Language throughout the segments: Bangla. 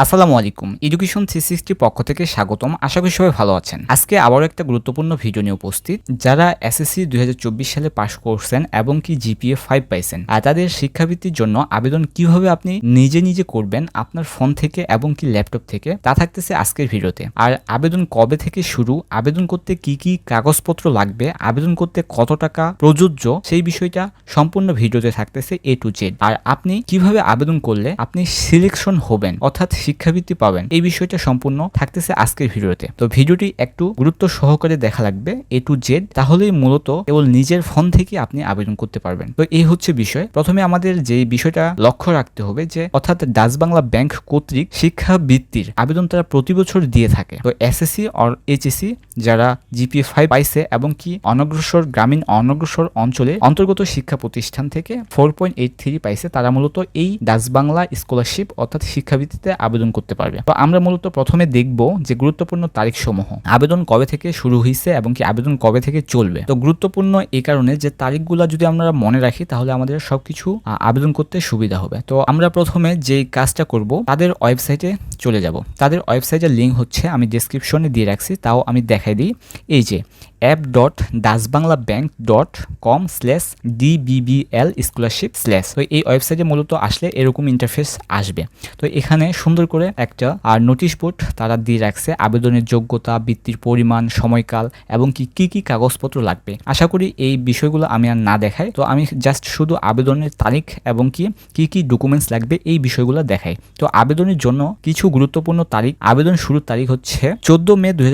আসসালামু আলাইকুম। এডুকেশন থ্রি সিক্সটির পক্ষ থেকে স্বাগতম। আশা করি সবাই ভালো আছেন। আজকে আবারও একটা গুরুত্বপূর্ণ ভিডিও নিয়ে উপস্থিত, যারা এসএসসি দু হাজার চব্বিশ সালে পাশ করছেন এবং কি জিপিএ ফাইভ পাইছেন। আর তাদের শিক্ষাবৃত্তির জন্য আবেদন কীভাবে আপনি নিজে নিজে করবেন আপনার ফোন থেকে এবং কি ল্যাপটপ থেকে, তা থাকতেছে আজকের ভিডিওতে। আর আবেদন কবে থেকে শুরু, আবেদন করতে কি কি কাগজপত্র লাগবে, আবেদন করতে কত টাকা প্রযোজ্য, সেই বিষয়টা সম্পূর্ণ ভিডিওতে থাকতেছে এ টু জেড আর আপনি কীভাবে আবেদন করলে আপনি সিলেকশন হবেন, অর্থাৎ শিক্ষাবৃত্তি পাবেন। এই বিষয়টা সম্পূর্ণ থাকতেছে আজকের ভিডিওতে। তো ভিডিওটি একটু গুরুত্ব সহকারে দেখা লাগবে এ টু জেড তাহলেই মূলত কেবল নিজের ফোন থেকে আপনি আবেদন করতে পারবেন। তো এই হচ্ছে বিষয়। প্রথমে আমাদের যে বিষয়টা লক্ষ্য রাখতে হবে যে, অর্থাৎ ডাচ বাংলা ব্যাংক কর্তৃক শিক্ষাবৃত্তির আবেদন তারা প্রতি বছর দিয়ে থাকে। তো এসএসসি অর এইচএসসি যারা জিপিএ ফাইভ পাইছে এবং কি অনগ্রসর গ্রামীণ অনগ্রসর অঞ্চলে অন্তর্গত শিক্ষা প্রতিষ্ঠান থেকে ফোর পয়েন্ট এইট থ্রি পাইছে, তারা মূলত এই ডাচ বাংলা স্কলারশিপ অর্থাৎ শিক্ষাবৃত্তিতে আবেদন করতে পারবে। তো আমরা মূলত প্রথমে দেখব যে গুরুত্বপূর্ণ তারিখ সমূহ আবেদন কবে থেকে শুরু হয়েছে এবং কি আবেদন কবে থেকে চলবে? তো গুরুত্বপূর্ণ এই কারণে যে তারিখগুলো যদি আমরা মনে রাখি, তাহলে আমাদের সবকিছু আবেদন করতে সুবিধা হবে। তো আমরা প্রথমে যে কাজটা করব, তাদের ওয়েবসাইটে চলে যাব। তাদের ওয়েবসাইটের লিঙ্ক হচ্ছে, আমি ডেসক্রিপশনে দিয়ে রাখছি, তাও আমি দেখাই দিই। এই যে app dot Dutch Bangla bank dot com slash DBBL scholarship slash তো এই ওয়েবসাইটে মূলত আসলে এরকম ইন্টারফেস আসবে। তো এখানে সুন্দর করে একটা আর নোটিশ বোর্ড তারা দিয়ে রাখছে, আবেদনের যোগ্যতা, বৃত্তির পরিমাণ, সময়কাল এবং কি কি কি কাগজপত্র লাগবে। আশা করি এই বিষয়গুলো আমি আর না দেখাই, তো আমি জাস্ট শুধু আবেদনের তারিখ এবং কি কি কি ডকুমেন্টস লাগবে এই বিষয়গুলো দেখাই। তো আবেদনের জন্য কিছু গুরুত্বপূর্ণ তারিখ, আবেদন শুরুর তারিখ হচ্ছে চোদ্দ মে দুই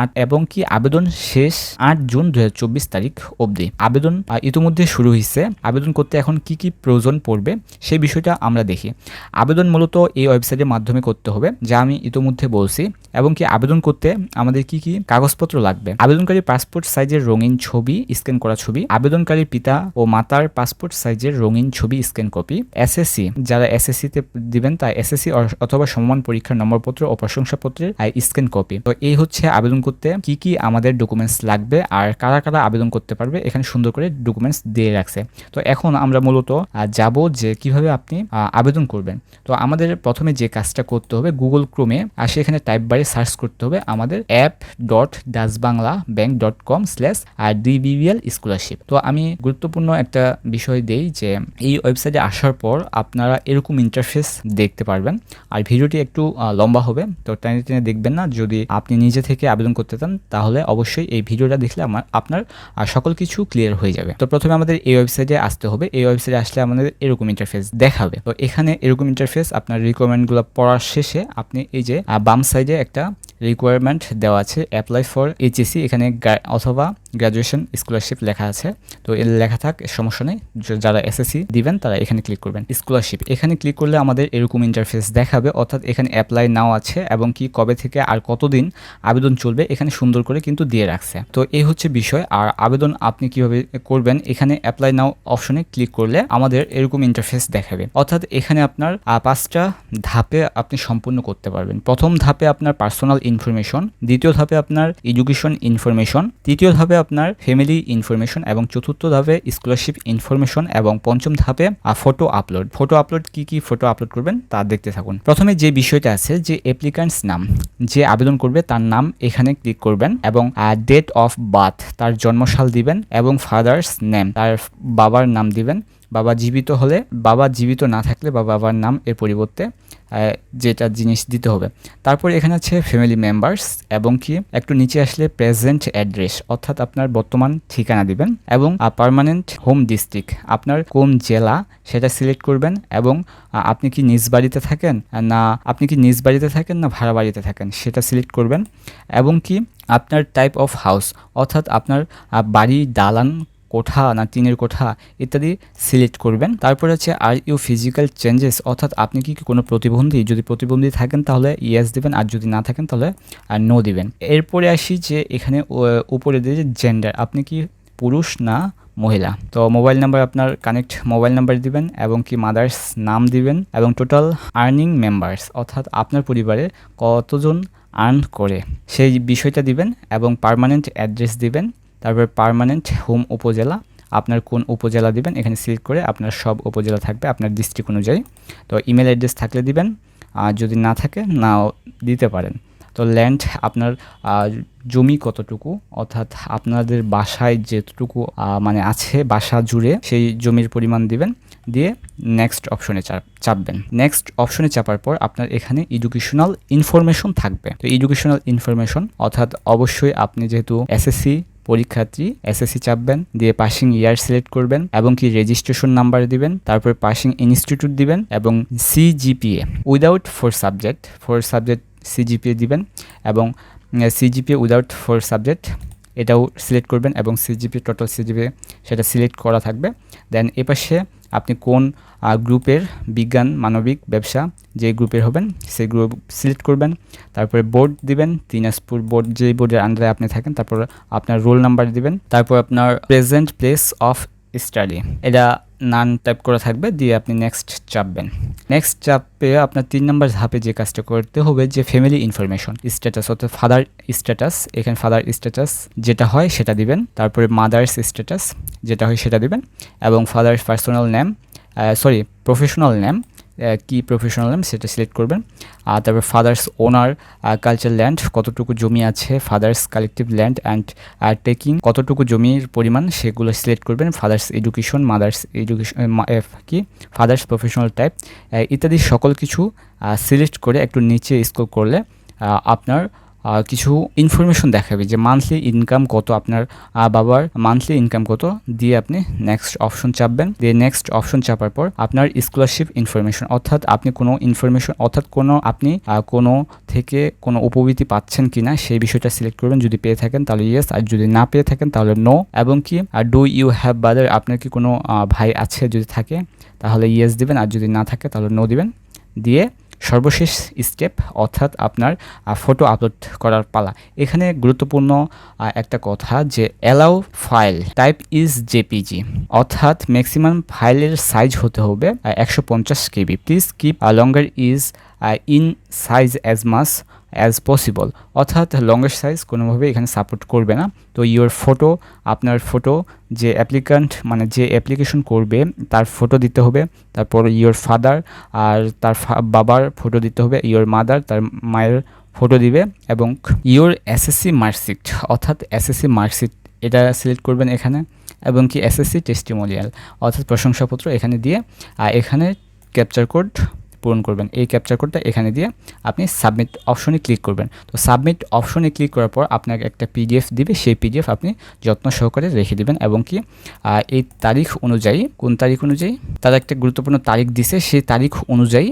আট এবং কি আবেদন শেষ আট জুন দু হাজার চব্বিশ তারিখ অবধি। আবেদন ইতিমধ্যে শুরু হয়েছে আবেদন করতে এখন কি কি প্রয়োজন পড়বে সেই বিষয়টা আমরা দেখি। আবেদন মূলত এই ওয়েবসাইটের মাধ্যমে করতে হবে, যা আমি ইতিমধ্যে বলছি। এবং কি আবেদন করতে আমাদের কি কি কাগজপত্র লাগবে? আবেদনকারী পাসপোর্ট সাইজের রঙিন ছবি, স্ক্যান করা ছবি। আবেদনকারীর পিতা ও মাতার পাসপোর্ট সাইজের রঙিন ছবি, স্ক্যান কপি। এসএসসি, যারা এসএসসি তে দিবেন তা এসএসসি অথবা সমমান পরীক্ষার নম্বরপত্র ও প্রশংসাপত্রের স্ক্যান কপি। তো এই হচ্ছে আবেদন করতে কি কি আমাদের ডকুমেন্টস লাগবে আর কারা কারা আবেদন করতে পারবে এখানে সুন্দর করে ডকুমেন্টস দিয়ে রাখছে। তো এখন আমরা মূলত যাব যে কীভাবে আপনি আবেদন করবেন। তো আমাদের প্রথমে যে কাজটা করতে হবে গুগল ক্রোমে, আর সেখানে টাইপ বারে সার্চ করতে হবে আমাদের app dot Dutch Bangla bank dot com slash আর ডিবিবিএল স্কলারশিপ তো আমি গুরুত্বপূর্ণ একটা বিষয় দেই যে এই ওয়েবসাইটে আসার পর আপনারা এরকম ইন্টারফেস দেখতে পারবেন। আর ভিডিওটি একটু লম্বা হবে, তো টেনে টেনে দেখবেন না। যদি আপনি নিজে থেকে আবেদন করতে চান, তাহলে অবশ্যই এই ভিডিওটা দেখলে আমার, আপনার সকল কিছু ক্লিয়ার হয়ে যাবে। তো প্রথমে আমাদের এই ওয়েবসাইটে আসতে হবে। এই ওয়েবসাইটে আসলে আমাদের এরকম ইন্টারফেস দেখাবে। তো এখানে এরকম ইন্টারফেস আপনার রিকোয়ারমেন্টগুলো পড়ার শেষে আপনি এই যে বাম সাইডে একটা রিকোয়ারমেন্ট দেওয়া আছে অ্যাপ্লাই ফর এইচএসি এখানে অথবা গ্র্যাজুয়েশন স্কলারশিপ লেখা আছে। তো এর লেখা থাক, সমস্যা নেই। যারা এসএসসি দিবেন, তারা এখানে ক্লিক করবেন স্কলারশিপ এখানে ক্লিক করলে আমাদের এরকম ইন্টারফেস দেখাবে, অর্থাৎ এখানে অ্যাপ্লাই নাও আছে এবং কি কবে থেকে আর কতদিন আবেদন চলবে এখানে সুন্দর করে কিন্তু দিয়ে রাখছে। তো এই হচ্ছে বিষয়। আর আবেদন আপনি কীভাবে করবেন, এখানে অ্যাপ্লাই নাও অপশনে ক্লিক করলে আমাদের এরকম ইন্টারফেস দেখাবে। অর্থাৎ এখানে আপনার পাঁচটা ধাপে আপনি সম্পূর্ণ করতে পারবেন। প্রথম ধাপে আপনার পার্সোনাল ইনফরমেশন দ্বিতীয় ধাপে আপনার এডুকেশন ইনফরমেশন তৃতীয় ধাপে আপনার ফ্যামিলি ইনফরমেশন এবং চতুর্থ ধাপে স্কলারশিপ ইনফরমেশন এবং পঞ্চম ধাপে ফটো আপলোড ফটো আপলোড কি কি ফটো আপলোড করবেন তা দেখতে থাকুন। প্রথমে যে বিষয়টা আছে, যে অ্যাপ্লিক্যান্টস নাম, যে আবেদন করবে তার নাম এখানে ক্লিক করবেন এবং ডেট অফ বার্থ তার জন্মশাল দিবেন এবং ফাদার্স নেম তার বাবার নাম দিবেন। বাবা জীবিত হলে, বাবা জীবিত না থাকলে বা বাবার নাম এর পরিবর্তে যেটা জিনিস দিতে হবে। তারপর এখানে আছে ফ্যামিলি মেম্বার্স এবং কি, একটু নিচে আসলে প্রেজেন্ট অ্যাড্রেস অর্থাৎ আপনার বর্তমান ঠিকানা দিবেন এবং পারমানেন্ট হোম ডিস্ট্রিক্ট আপনার কোন জেলা সেটা সিলেক্ট করবেন এবং আপনি কি নিজ বাড়িতে থাকেন, না আপনি কি নিজ বাড়িতে থাকেন না ভাড়া বাড়িতে থাকেন, সেটা সিলেক্ট করবেন। এবং কি, আপনার টাইপ অফ হাউস অর্থাৎ আপনার বাড়ি, দালান কোঠা না টিনের কোঠা ইত্যাদি সিলেক্ট করবেন। তারপরে আছে আর ইউ ফিজিক্যাল চেঞ্জেস অর্থাৎ আপনি কি কোনো প্রতিবন্ধী? যদি প্রতিবন্ধী থাকেন তাহলে ইয়েস দিবেন, আর যদি না থাকেন তাহলে আর নো দিবেন। এরপরে আসি যে এখানে উপরে দিয়ে যে জেন্ডার আপনি কি পুরুষ না মহিলা? তো মোবাইল নাম্বার আপনার কানেক্ট মোবাইল নাম্বার দিবেন এবং কি মাদার্স নাম দিবেন এবং টোটাল আর্নিং মেম্বার্স অর্থাৎ আপনার পরিবারে কতজন আর্ন করে? সেই বিষয়টা দিবেন এবং পার্মানেন্ট অ্যাড্রেস দিবেন। তারপর পার্মানেন্ট হোম উপজেলা, আপনার কোন উপজেলা দিবেন, এখানে সিলেক্ট করে আপনার সব উপজেলা থাকবে আপনার ডিস্ট্রিক্ট অনুযায়ী। তো ইমেল অ্যাড্রেস থাকলে দিবেন, আর যদি না থাকে, নাও দিতে পারেন। তো ল্যান্ড আপনার জমি কতটুকু, অর্থাৎ আপনাদের বাসায় যেটুকু মানে আছে, বাসা জুড়ে সেই জমির পরিমাণ দিবেন, দিয়ে নেক্সট অপশনে চাপবেন। নেক্সট অপশনে চাপার পর আপনার এখানে এডুকেশনাল ইনফরমেশন থাকবে। তো এডুকেশনাল ইনফরমেশন অর্থাৎ অবশ্যই আপনি যেহেতু এসএসসি পরীক্ষার্থী এসএসসি চাপবেন, দিয়ে পাসিং ইয়ার সিলেক্ট করবেন এবং কি রেজিস্ট্রেশন নাম্বার দিবেন, তারপর পাসিং ইনস্টিটিউট দিবেন এবং CGPA without four subject four subject CGPA দিবেন এবং সিজিপিএ উইদাউট ফোর সাবজেক্ট এটাও সিলেক্ট করবেন এবং সিজিপি টোটাল সিজিপি সেটা সিলেক্ট করা থাকবে। দেন এপাশে আপনি কোন গ্রুপের বিজ্ঞান, মানবিক ব্যবসা যে গ্রুপের হবেন, সেই গ্রুপ সিলেক্ট করবেন, তারপরে বোর্ড দিবেন দিনাজপুর বোর্ড যে বোর্ডের আন্ডারে আপনি থাকেন, তারপর আপনার রোল নাম্বার দিবেন, তারপর আপনার প্রেজেন্ট প্লেস অফ স্টাডি এটা নান টাইপ করা থাকবে, দিয়ে আপনি নেক্সট চাপবেন। নেক্সট চাপে আপনার তিন নম্বর ধাপে যে কাজটা করতে হবে, যে ফ্যামিলি ইনফরমেশন স্ট্যাটাস অর্থাৎ ফাদার স্ট্যাটাস এখানে ফাদার স্ট্যাটাস যেটা হয় সেটা দিবেন, তারপরে মাদার্স স্ট্যাটাস যেটা হয় সেটা দিবেন, এবং father personal name sorry professional name কি প্রফেশনাল নাম সেটা সিলেক্ট করবেন। আর তারপর ফাদার্স ওনার কালচার ল্যান্ড কতটুকু জমি আছে father's collective land and taking কতটুকু জমির পরিমাণ সেগুলো সিলেক্ট করবেন। ফাদার্স এডুকেশন মাদার্স এডুকেশন কি? ফাদার্স প্রফেশনাল টাইপ ইত্যাদি সকল কিছু সিলেক্ট করে একটু নিচে স্কোর করলে আপনার কিছু ইনফরমেশন দেখাবে যে মান্থলি ইনকাম কত আপনার বাবার মান্থলি ইনকাম কত, দিয়ে আপনি নেক্সট অপশন চাপবেন। দিয়ে নেক্সট অপশন চাপার পর আপনার স্কলারশিপ ইনফরমেশন অর্থাৎ আপনি কোনো ইনফরমেশন অর্থাৎ কোনো আপনি কোনো থেকে কোনো উপবৃত্তি পাচ্ছেন কি না সেই বিষয়টা সিলেক্ট করবেন। যদি পেয়ে থাকেন তাহলে ইয়েস আর যদি না পেয়ে থাকেন তাহলে নো এবং কি, আর ডু ইউ হ্যাভ বাদার আপনার কি কোনো ভাই আছে যদি থাকে, তাহলে ইয়েস দিবেন, আর যদি না থাকে তাহলে নো দিবেন। দিয়ে সর্বশেষ স্টেপ অর্থাৎ আপনার ফটো আপলোড করার পালা। এখানে গুরুত্বপূর্ণ একটা কথা যে allow file type is JPG অর্থাৎ ম্যাক্সিমাম ফাইলের সাইজ হতে হবে একশো পঞ্চাশ KB. Please keep longer is in size as much as possible অর্থাৎ লঙ্গেস্ট সাইজ কোনোভাবে এখানে সাপোর্ট করবে না। তো ইওর ফটো আপনার ফটো যে অ্যাপ্লিকান্ট মানে যে অ্যাপ্লিকেশন করবে, তার ফটো দিতে হবে। তারপর ইওর ফাদার আর তার বাবার ফটো দিতে হবে। ইওর মাদার তার মায়ের ফটো দিবে এবং ইওর এসএসসি মার্কশিট অর্থাৎ এসএসসি মার্কশিট এটা সিলেক্ট করবেন এখানে এবং কি এসএসসি টেস্টিমোনিয়াল অর্থাৎ প্রশংসাপত্র এখানে দিয়ে আর এখানে ক্যাপচার কোড পূরণ করবেন। এই ক্যাপচার কোডটা এখানে দিয়ে আপনি সাবমিট অপশনে ক্লিক করবেন। তো সাবমিট অপশনে ক্লিক করার পর আপনাকে একটা পিডিএফ দিবে। সেই পিডিএফ আপনি যত্ন সহকারে রেখে দিবেন এবং কি এই তারিখ অনুযায়ী, কোন তারিখ অনুযায়ী, তার একটা গুরুত্বপূর্ণ তারিখ দিছে, সেই তারিখ অনুযায়ী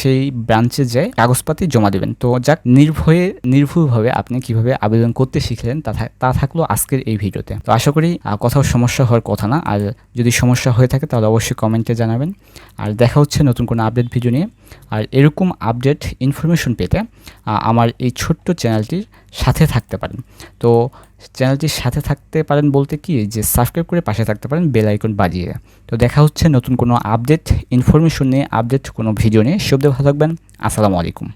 সেই ব্রাঞ্চে যায় কাগজপাতি জমা দেবেন। তো যাক, নির্ভয়ে, নির্ভুলভাবে আপনি কীভাবে আবেদন করতে শিখলেন তা তা থাকল আজকের এই ভিডিওতে। তো আশা করি কোথাও সমস্যা হওয়ার কথা না। আর যদি সমস্যা হয়ে থাকে, তাহলে অবশ্যই কমেন্টে জানাবেন। আর দেখা হচ্ছে নতুন কোনো আপডেট ভিডিও নিয়ে। আর এরকম আপডেট ইনফরমেশন পেতে আমার এই ছোট্ট চ্যানেলটির সাথে থাকতে পারেন। তো চ্যানেলটির সাথে থাকতে পারেন বলতে কি, যে সাবস্ক্রাইব করে পাশে থাকতে পারেন বেল আইকন বাজিয়ে। তো দেখা হচ্ছে নতুন কোনো আপডেট ইনফরমেশন নিয়ে আপডেট কোনো ভিডিও নিয়ে। সব ভালো থাকবেন। আসসালামু আলাইকুম।